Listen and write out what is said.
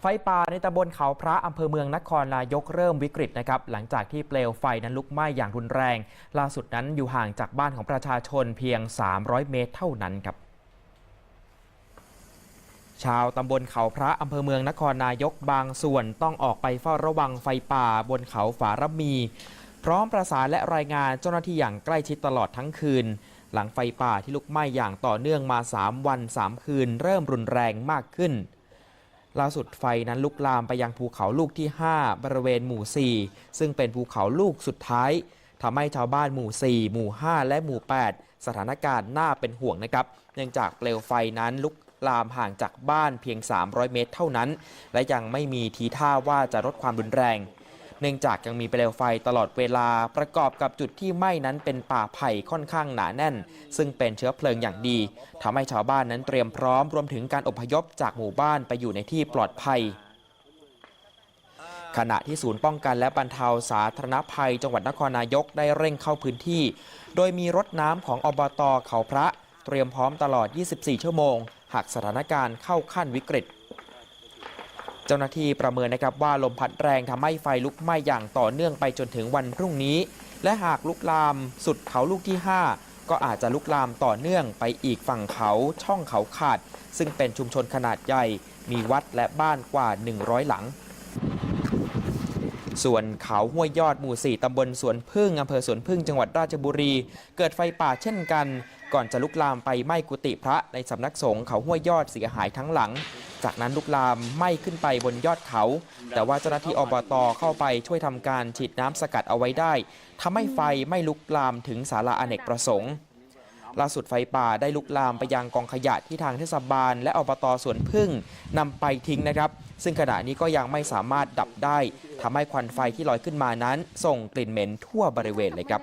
ไฟป่าในตำบลเขาพระอำเภอเมืองนครนายกเริ่มวิกฤตนะครับหลังจากที่เปลวไฟนั้นลุกไหม้อย่างรุนแรง ล่าสุดนั้นอยู่ห่างจากบ้านของประชาชนเพียง 300 เมตรเท่านั้นครับชาวตำบลเขาพระอำเภอเมืองนครนายกบางส่วนต้องออกไปเฝ้าระวังไฟป่าบนเขาฝาระมี พร้อมประสานและรายงานเจ้าหน้าที่อย่างใกล้ชิดตลอดทั้งคืน หลังไฟป่าที่ลุกไหม้อย่างต่อเนื่องมา 3 วัน 3 คืน เริ่มรุนแรงมากขึ้น ล่าสุดไฟนั้นลุกลามไปยังภูเขาลูกที่ 5 บริเวณหมู่ 4 ซึ่งเป็นภูเขาลูกสุดท้ายทำให้ชาวบ้านหมู่ 4 หมู่ 5 และหมู่ 8 สถานการณ์น่าเป็นห่วงนะครับ เนื่องจากเปลวไฟนั้นลุกลามห่างจากบ้านเพียง 300 เมตรเท่านั้น และยังไม่มีทีท่าว่าจะลดความรุนแรง เนื่องจากยังมีเปลวไฟตลอดเวลาประกอบกับจุดที่ไหม้นั้นเป็นป่าไผ่ค่อนข้างหนาแน่น ซึ่งเป็นเชื้อเพลิงอย่างดีทำให้ชาวบ้านนั้นเตรียมพร้อมรวมถึงการอพยพจากหมู่บ้านไปอยู่ในที่ปลอดภัยขณะที่ศูนย์ป้องกันและบรรเทาสาธารณภัย จังหวัดนครนายกได้เร่งเข้าพื้นที่ โดยมีรถน้ำของอบตเขาพระ เตรียมพร้อมตลอด 24 ชั่วโมง หากสถานการณ์เข้าขั้นวิกฤต เจ้าหน้าที่ประเมินนะครับว่าลมพัดแรงทำให้ไฟลุกไหม้อย่างต่อเนื่องไปจนถึงวันพรุ่งนี้ และหากลุกลามสุดเขาลูกที่ 5 ก็อาจจะลุกลามต่อเนื่องไปอีกฝั่งเขาช่องเขาขาด ซึ่งเป็นชุมชนขนาดใหญ่ มีวัดและบ้านกว่า 100 หลัง ส่วนเขาห้วยยอดหมู่ 4ตำบลสวนพึ่งอำเภอสวนพึ่งจังหวัดราชบุรี เกิดไฟป่าเช่นกัน ก่อนจะลุกลามไปไหม้กุฏิพระในสำนักสงฆ์เขาห้วยยอดเสียหายทั้งหลัง จากนั้นลุกลามไหม้ขึ้นไปบนยอดเขา แต่ว่าเจ้าหน้าที่อบตเข้าไปช่วยทำการฉีดน้ำสกัดเอาไว้ได้ทำให้ไฟไม่ลุกลามถึงศาลาอเนกประสงค์ล่าสุดไฟป่าได้ลุกลามไปยังกองขยะที่ทางเทศบาล และอบตสวนพึ่งนำไปทิ้งนะครับ ซึ่งขณะนี้ก็ยังไม่สามารถดับได้ทำให้ควันไฟที่ลอยขึ้นมานั้น ส่งกลิ่นเหม็นทั่วบริเวณเลยครับ